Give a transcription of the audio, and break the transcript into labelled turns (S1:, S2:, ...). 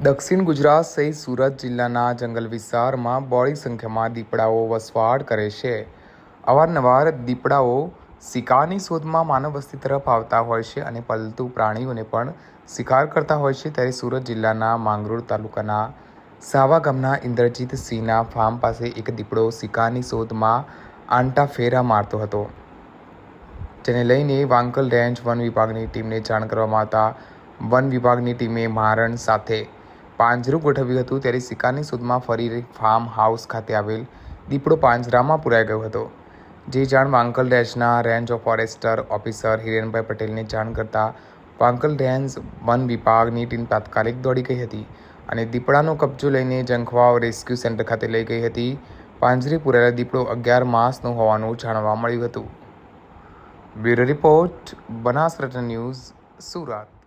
S1: દક્ષિણ ગુજરાત સહિત સુરત જિલ્લાના જંગલ વિસ્તારમાં બોળી સંખ્યામાં દીપડાઓ વસવાટ કરે છે. અવારનવાર દીપડાઓ શિકારની શોધમાં માનવ વસ્તી તરફ આવતા હોય છે અને પાલતુ પ્રાણીઓને પણ શિકાર કરતા હોય છે. ત્યારે સુરત જિલ્લાના માંગરોળ તાલુકાના સાવા ગામના ઇન્દ્રજીત સિંહના ફાર્મ પાસે એક દીપડો શિકારની શોધમાં આંટા ફેરા મારતો હતો. જેને લઈને વાંકલ રેન્જ વન વિભાગની ટીમને જાણ કરવામાં આવતા વન વિભાગની ટીમે મારણ સાથે પાંજરું ગોઠવ્યું હતું ત્યારે શિકારની શોધમાં ફરી ફાર્મ હાઉસ ખાતે આવેલ દીપડો પાંજરામાં પુરાઈ ગયો હતો. જે જાણ વાંકલ રેન્જના range of forester officer Hirenbhai પટેલને જાણ કરતાં વાંકલ રેન્જ વન વિભાગની ટીમ તાત્કાલિક દોડી ગઈ હતી અને દીપડાનો કબજો લઈને જંખવાવ રેસ્ક્યુ સેન્ટર ખાતે લઈ ગઈ હતી. પાંજરી પુરાયેલા દીપડો અગિયાર માસનો હોવાનું જાણવા મળ્યું હતું. Bureau report Banaskantha news Surat.